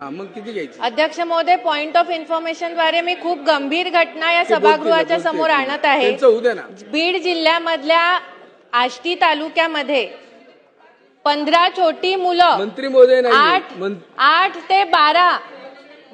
मग किती घ्यायची? अध्यक्ष महोदय पॉइंट ऑफ इन्फॉर्मेशनद्वारे मी खूप गंभीर घटना या सभागृहाच्या समोर. आणत आहे. बीड जिल्ह्यामधल्या आष्टी तालुक्यामध्ये पंधरा छोटी मुलं मंत्री महोदय नाही आठ आठ ते बारा.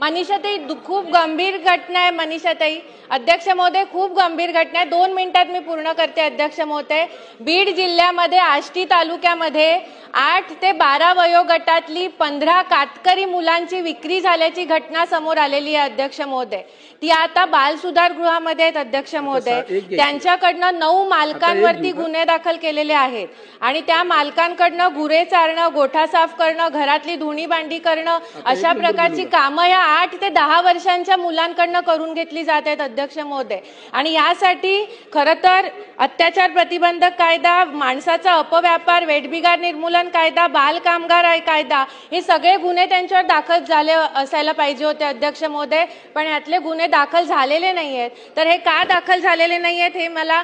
मनीषाताई खूप गंभीर घटना आहे मनीषाताई. अध्यक्ष महोदय खूप गंभीर घटना आहे. दोन मिनिटात मी पूर्ण करते अध्यक्ष महोदय. बीड जिल्ह्यामध्ये आष्टी तालुक्यामध्ये आठ ते बारा वयोगटातली पंधरा कातकरी मुलांची विक्री झाल्याची घटना समोर आलेली आहे अध्यक्ष महोदय ती आता बाल सुधार गृहामध्ये आहेत अध्यक्ष महोदय. त्यांच्याकडनं नऊ मालकांवरती? गुन्हे दाखल केलेले आहेत आणि त्या मालकांकडनं गुरे चारणं गोठा साफ करणं घरातली धुणी भांडी करणं अशा प्रकारची? कामं या आठ ते दहा वर्षांच्या मुलांकडनं करून घेतली जात आहेत अध्यक्ष महोदय आणि यासाठी खरं तर अत्याचार प्रतिबंधक कायदा माणसाचा अपव्यापार वेठबिगार निर्मूलन कायदा बाल कामगार कायदा हे सगळे गुन्हे त्यांच्यावर दाखल झाले असायला पाहिजे होते अध्यक्ष महोदय. पण यातले गुन्हे दाखल झालेले नाही आहेत तर हे का दाखल झालेले नाही आहेत हे मला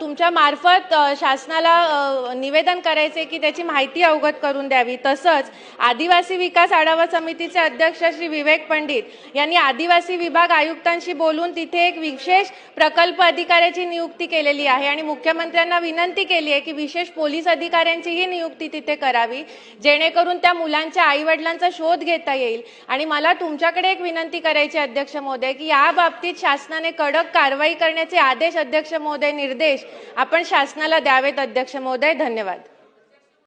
तुमच्या मार्फत शासनाला निवेदन करायचे की त्याची माहिती अवगत करून द्यावी. तसंच आदिवासी विकास आढावा समितीचे अध्यक्ष श्री विवेक पंडित यांनी आदिवासी विभाग आयुक्तांशी बोलून तिथे एक विशेष प्रकल्प अधिकाऱ्याची नियुक्ती केलेली आहे. आणि मुख्यमंत्र्यांना विनंती केली आहे की विशेष पोलीस अधिकाऱ्यांचीही नियुक्ती तिथे करावी जेणेकरून त्या मुलांच्या आईवडिलांचा शोध घेता येईल. आणि मला तुमच्याकडे एक विनंती करायची अध्यक्ष महोदय की या बाबतीत शासनाने कडक कारवाई करण्याचे आदेश अध्यक्ष महोदय निर्देश आपण शासनाला द्यावेत अध्यक्ष महोदय. धन्यवाद.